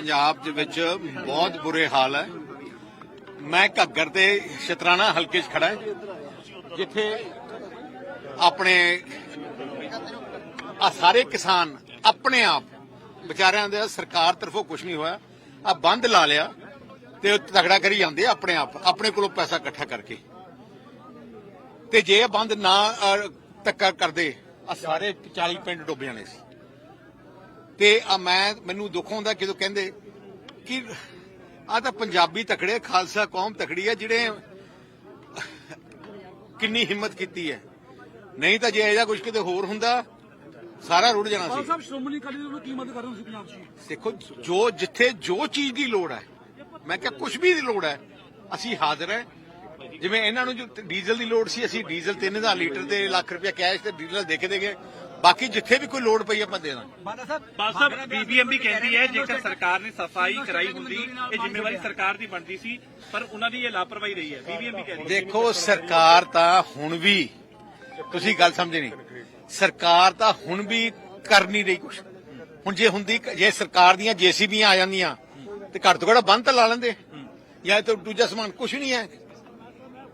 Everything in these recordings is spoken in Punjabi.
ਪੰਜਾਬ ਦੇ ਵਿੱਚ ਬਹੁਤ ਬੁਰੇ ਹਾਲ ਹੈ। ਮੈਂ ਘੱਗਰ ਦੇ ਸ਼ਤਰਾਣਾ ਹਲਕੇ 'ਚ ਖੜਾ ਜਿੱਥੇ ਆਪਣੇ ਆ ਸਾਰੇ ਕਿਸਾਨ ਆਪਣੇ ਆਪ ਵਿਚਾਰਿਆਂ ਦੇ ਸਰਕਾਰ ਤਰਫੋਂ ਕੁਝ ਨਹੀਂ ਹੋਇਆ। ਆ ਬੰਦ ਲਾ ਲਿਆ ਤੇ ਤਗੜਾ ਕਰੀ ਜਾਂਦੇ ਆਪਣੇ ਆਪ ਆਪਣੇ ਕੋਲੋਂ ਪੈਸਾ ਇਕੱਠਾ ਕਰਕੇ। ਤੇ ਜੇ ਬੰਦ ਨਾ ਅਹ, ਧੱਕਾ ਕਰਦੇ ਆ ਸਾਰੇ 40 ਪਿੰਡ ਡੁੱਬ ਜਾਣੇ ਸੀ। ਤੇ ਆ ਮੈਂ ਮੈਨੂੰ ਦੁੱਖ ਹੁੰਦਾ ਜਦੋਂ ਕਹਿੰਦੇ ਕਿ ਆ ਤਾਂ ਪੰਜਾਬੀ ਤਕੜੇ ਖਾਲਸਾ ਕੌਮ ਤਕੜੀ ਹੈ ਜਿਹੜੇ ਕਿੰਨੀ ਹਿੰਮਤ ਕੀਤੀ ਹੈ। ਨਹੀਂ ਤਾਂ ਜੇ ਇਹਦਾ ਕੁਝ ਕਿਤੇ ਹੋਰ ਹੁੰਦਾ ਸਾਰਾ ਰੁੜ ਜਾਣਾ ਸੀ। ਸਾਹਿਬ ਸ਼੍ਰੋਮਣੀ ਅਕਾਲੀ ਦਲ ਨੂੰ ਕੀ ਮਦਦ ਕਰ ਰਹੇ ਹੋ ਤੁਸੀਂ ਪੰਜਾਬ 'ਚ ਦੇਖੋ ਜੋ ਜਿੱਥੇ ਜੋ ਚੀਜ਼ ਦੀ ਲੋੜ ਹੈ ਮੈਂ ਕਿਹਾ ਕੁਝ ਵੀ ਦੀ ਲੋੜ ਹੈ ਅਸੀਂ ਹਾਜ਼ਰ ਹੈ। ਜਿਵੇਂ ਇਹਨਾਂ ਨੂੰ ਜੋ ਡੀਜ਼ਲ ਦੀ ਲੋੜ ਸੀ ਅਸੀਂ ਡੀਜ਼ਲ 3000 ਲੀਟਰ ਤੇ ਲੱਖ ਰੁਪਏ ਕੈਸ਼ ਤੇ ਡੀਜ਼ਲ ਦੇ ਕੇ ਦੇਗੇ ਬਾਕੀ ਜਿੱਥੇ ਵੀ ਕੋਈ ਲੋੜ ਪਈ ਆਪਾਂ ਦੇ ਦਾਂਗੇ। ਬਾਦ ਸਾਹਿਬ ਬੀਬੀਐਮਬੀ ਕਹਿੰਦੀ ਹੈ ਜੇਕਰ ਸਰਕਾਰ ਨੇ ਸਫ਼ਾਈ ਕਰਾਈ ਹੁੰਦੀ ਇਹ ਜ਼ਿੰਮੇਵਾਰੀ ਸਰਕਾਰ ਦੀ ਬਣਦੀ ਸੀ ਪਰ ਉਹਨਾਂ ਦੀ ਇਹ ਲਾਪਰਵਾਹੀ ਰਹੀ ਹੈ। ਬੀਬੀਐਮਬੀ ਕਹਿੰਦੀ ਹੈ ਦੇਖੋ ਸਰਕਾਰ ਤਾਂ ਹੁਣ ਵੀ ਤੁਸੀਂ ਗੱਲ ਸਮਝੇ ਨਹੀਂ। ਸਰਕਾਰ ਤਾਂ ਹੁਣ ਵੀ ਕਰ ਨਹੀਂ ਰਹੀ ਕੁਝ ਹੁਣ ਜੇ ਹੁੰਦੀ ਜੇ ਸਰਕਾਰ ਦੀਆਂ ਜੀਸੀਬੀਆਂ ਆ ਜਾਂਦੀਆਂ ਤੇ ਘੱਟ ਤੋਂ ਘੱਟ ਬੰਦ ਤਾਂ ਲਾ ਲੈਂਦੇ। ਜਾਂ ਇਹ ਤਾਂ ਦੂਜਾ ਸਮਾਨ ਕੁਝ ਨਹੀਂ ਹੈ।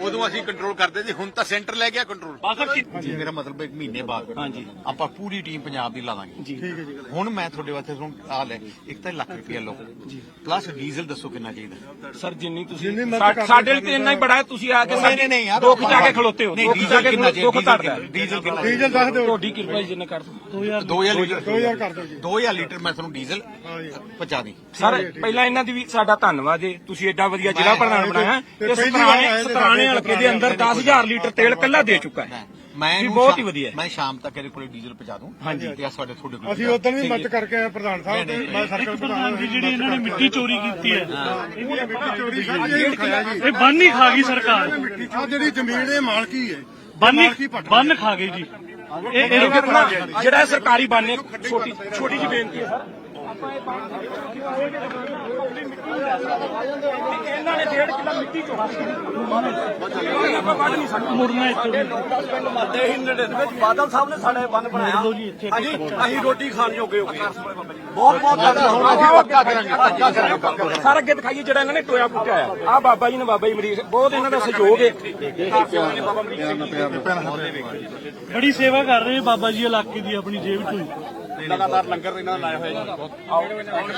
ਉਦੋਂ ਅਸੀਂ ਕੰਟਰੋਲ ਕਰਦੇ ਸੀ ਹੁਣ ਤਾਂ ਸੈਂਟਰ ਲੈ ਗਿਆ ਕੰਟਰੋਲ ਜੀ ਮੇਰਾ ਮਤਲਬ ਇੱਕ ਮਹੀਨੇ ਬਾਅਦ। ਆਪਾਂ ਪੂਰੀ ਟੀਮ ਪੰਜਾਬ ਦੀ ਲਾ ਦਾਂਗੇ। ਜੀ। ਠੀਕ ਹੈ ਹੁਣ ਮੈਂ ਤੁਹਾਡੇ ਵਾਸਤੇ ਹੁਣ ਆ ਲੈ ਇੱਕ ਤਾਂ ਲੱਖ ਰੁਪਇਆ ਲਓ। ਪਲੱਸ ਡੀਜ਼ਲ ਦੱਸੋ ਕਿੰਨਾ ਚਾਹੀਦਾ। ਸਰ ਜਿੰਨੀ ਤੁਸੀਂ ਸਾਡੇ ਲਈ ਤਾਂ ਇੰਨਾ ਹੀ ਬੜਾ ਤੁਸੀਂ ਆ ਕੇ ਨਹੀਂ, ਨਹੀਂ, ਨਹੀਂ ਦੁੱਖ ਜਾ ਕੇ ਖਲੋਤੇ ਹੋ। ਨਹੀਂ, ਡੀਜ਼ਲ ਕਿੰਨਾ ਦੁੱਖ ਲੀਟਰ। ਮੈਂ ਤੁਹਾਨੂੰ ਡੀਜ਼ਲ ਪਹੁੰਚਾ ਦੀ। ਸਰ ਪਹਿਲਾਂ ਇਹਨਾਂ ਦੀ ਵੀ ਸਾਡਾ ਧੰਨਵਾਦ ਜੀ ਤੁਸੀਂ ਐਡਾ ਵਧੀਆ ਜ਼ਿਲ੍ਹਾ ਪ੍ਰਧਾਨ ਬਣਾਇਆ। ਹੈ। ਇਹ ਨੇ 17 ਥਾਣੇ ਹਲਕੇ ਦੇ ਅੰਦਰ 10000 ਲੀਟਰ ਤੇਲ ਕੱਲਾ ਦੇ ਚੁੱਕਾ ਹੈ ਮੈਂ ਵੀ ਬਹੁਤ ਹੀ ਵਧੀਆ ਮੈਂ ਸ਼ਾਮ ਤੱਕ ਇਹਦੇ ਕੋਲੇ ਡੀਜ਼ਲ ਪਹੁੰਚਾ ਦੂੰ ਹਾਂਜੀ ਤੇ ਆ ਸਾਡੇ ਤੁਹਾਡੇ ਕੋਲ ਅਸੀਂ ਉਦੋਂ ਵੀ ਮਦਦ ਕਰਕੇ ਆਏ ਪ੍ਰਧਾਨ ਸਾਹਿਬ ਤੇ ਮੈਂ ਸਰਕਲ ਪ੍ਰਧਾਨ ਜੀ ਜਿਹੜੀ ਇਹਨਾਂ ਨੇ ਮਿੱਟੀ ਚੋਰੀ ਕੀਤੀ ਹੈ ਇਹ ਮਿੱਟੀ ਚੋਰੀ ਸਾਡੀ ਇਹ ਬੰਨ ਹੀ ਖਾ ਗਈ ਸਰਕਾਰ ਆ ਜਿਹੜੀ ਜ਼ਮੀਨ ਦੇ ਮਾਲਕੀ ਹੈ ਬੰਨ ਬੰਨ ਖਾ ਗਈ ਜੀ ਇਹ ਇਹ ਕਿਤਨਾ ਜਿਹੜਾ ਸਰਕਾਰੀ ਬੰਨ ਛੋਟੀ ਛੋਟੀ ਜੀ ਬੇਨਤੀ ਹੈ ਸਰ ਆਪਾਂ ਇਹ ਬੰਨ ਇਹਨਾਂ ਨੇ ਡੇਢ ਕਿਲੋ ਮਿੱਟੀ ਚੋਰਾ ਆਪਾਂ ਵੱਢ ਨਹੀਂ ਸਕਦੇ। ਮੁੜਨਾ ਇੱਥੇ ਬਾਦਲ ਸਾਹਿਬ ਨੇ ਸਾਡੇ ਬੰਨ ਬਣਾਇਆ। ਲੋ ਜੀ ਇੱਥੇ ਹਾਂਜੀ ਅਸੀਂ ਰੋਟੀ ਖਾਣ ਜੋਗੇ ਹੋ ਗਏ। ਹੁਣ ਅਸੀਂ ਪੱਕਾ ਕਰਾਂਗੇ। ਪੱਕਾ ਕਰਾਂਗੇ ਸਰ ਅੱਗੇ ਦਿਖਾਈਏ ਜਿਹੜਾ ਇਹਨਾਂ ਨੇ ਟੋਇਆ ਪੁੱਟਿਆ ਆ ਆ ਬਾਬਾ ਜੀ ਨੇ ਬਾਬਾ ਜੀ ਮਰੀਜ਼ ਬਹੁਤ ਇਹਨਾਂ ਦਾ ਸਹਿਯੋਗ ਹੈ। ਬੜੀ ਸੇਵਾ ਕਰ ਰਹੇ ਬਾਬਾ ਜੀ ਇਲਾਕੇ ਦੀ ਆਪਣੀ ਜੇਬ ਤੋਂ ਹੀ। ਲਗਾਤਾਰ ਲੰਗਰ ਇਹਨਾਂ ਨੇ ਲਾਇਆ ਹੋਇਆ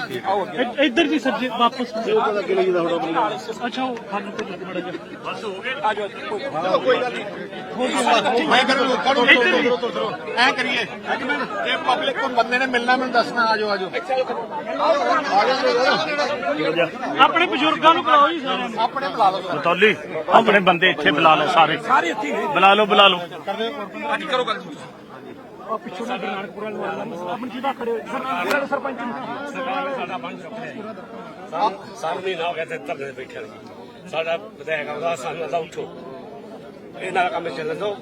ਜੀ ਇ- ਇੱਧਰ ਜੀ ਸੱਜੇ ਵਾਪਸ ਅੱਛਾ ਉਹ ਖਾਣ ਤੇ ਬੜਾ ਜਿਹਾ ਮੈਂ ਕਰੂੰ ਕਰੂੰ ਐ ਕਰੀਏ। ਇਹ ਪਬਲਿਕ ਨੂੰ ਬੰਦੇ ਨੇ ਮਿਲਣਾ ਮੈਨੂੰ ਦੱਸਣਾ ਆਜੋ ਆਜੋ ਆਪਣੇ ਬਜ਼ੁਰਗਾਂ ਨੂੰ ਬੁਲਾਓ ਜੀ ਸਾਰਿਆਂ ਨੂੰ। ਆਪਣੇ ਬੁਲਾ ਲਓ। ਬਤੌਲੀ ਆਪਣੇ ਬੰਦੇ ਇੱਥੇ ਬੁਲਾ ਲਓ ਸਾਰੇ। ਸਾਰੇ ਇੱਥੇ ਬੁਲਾ ਲਓ ਬੁਲਾ ਲਓ। ਅੱਜ ਕਰੋ ਗੱਲ। ਉਹ ਪਿੱਛੋਂ ਨਾ ਨਾਨਕਪੁਰਾ ਨੂੰ ਆਉਣਾ। ਆਪਣੀ ਜਗ੍ਹਾ ਖੜੇ ਸਰ ਸਰਪੰਚ ਸਾਨੂੰ ਮਹੀਨਾ ਹੋ ਗਿਆ ਤੇ ਧਰਨੇ ਤੇ ਬੈਠੇ ਨੇ। ਸਾਡਾ ਵਿਧਾਇਕ ਆਉਂਦਾ ਸਾਨੂੰ ਆਂਦਾ ਉੱਠੋ। ਇਹਨਾਂ ਦਾ ਕੰਮ ਚੱਲਣ ਦੋ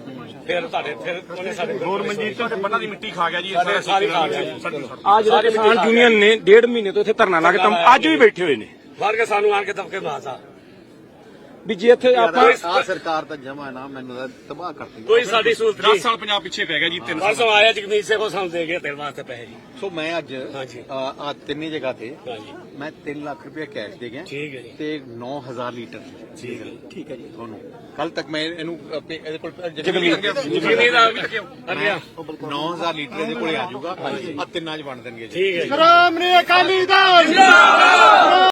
ਫਿਰ ਤੁਹਾਡੇ ਫਿਰ ਉਹਨੇ ਸਾਡੇ ਹੋਰ ਮਨਜੀਤ ਤੋਂ ਬੰਨਾਂ ਦੀ ਮਿੱਟੀ ਖਾ ਗਿਆ ਜੀ ਸਾਡੇ ਸਾਰੀ ਖਾ ਗਿਆ। ਜੀ। ਅੱਜ ਜਿਹੜਾ ਕਿਸਾਨ ਯੂਨੀਅਨ ਨੇ ਡੇਢ ਮਹੀਨੇ ਤੋਂ ਇੱਥੇ ਧਰਨਾ ਲਾ ਕੇ ਤਾਂ ਅੱਜ ਵੀ ਬੈਠੇ ਹੋਏ ਨੇ। ਮਾਰ ਕੇ ਸਾਨੂੰ ਆਣ ਕੇ ਦਬਕੇ ਮਾਰਦਾ। ਵੀ ਜੇ ਇੱਥੇ ਆਪਾਂ ਆ ਸਰਕਾਰ ਤਾਂ ਜਮਾ ਨਾ ਮੈਨੂੰ ਤਾਂ ਤਬਾਹ ਕਰਤੀ ਕੋਈ ਸਾਡੀ ਸਹੂਲਤ ਨਹੀਂ। ਸਾਲ ਪੰਜਾਬ ਪਿੱਛੇ ਪੈ ਗਿਆ ਜੀ ਤਿੰਨ ਪਰਸੋਂ ਆਇਆ ਜਗਮੀਤ ਸਿੰਘ ਉਹ ਸਾਨੂੰ ਦੇ ਗਿਆ ਤੇਰੇ ਵਾਸਤੇ ਪੈਸੇ ਜੀ। ਸੋ ਮੈਂ ਅੱਜ। ਆ ਆ ਤਿੰਨੇ ਜਗ੍ਹਾ ਤੇ ਹਾਂਜੀ। ਮੈਂ 3 ਲੱਖ ਰੁਪਏ ਕੈਸ਼ ਦੇ ਗਿਆ ਠੀਕ ਹੈ ਜੀ। ਤੇ 9000 ਲੀਟਰ। ਠੀਕ ਹੈ ਠੀਕ ਹੈ ਜੀ ਤੁਹਾਨੂੰ। ਕੱਲ ਤੱਕ ਮੈਂ ਇਹਨੂੰ ਇਹਦੇ ਕੋਲ ਜਗਮੀਤ। ਦਾ ਵੀ ਲੱਗਿਆ 9000 ਲੀਟਰ ਇਹਦੇ ਕੋਲੇ ਆ ਜਾਊਗਾ। ਆ ਤਿੰਨਾਂ ਚ ਵੰਡ ਦੇਣਗੇ ਜੀ। ਠੀਕ ਹੈ ਜੀ। ਸ਼੍ਰੋਮਣੀ ਅਕਾਲੀ ਦਲ।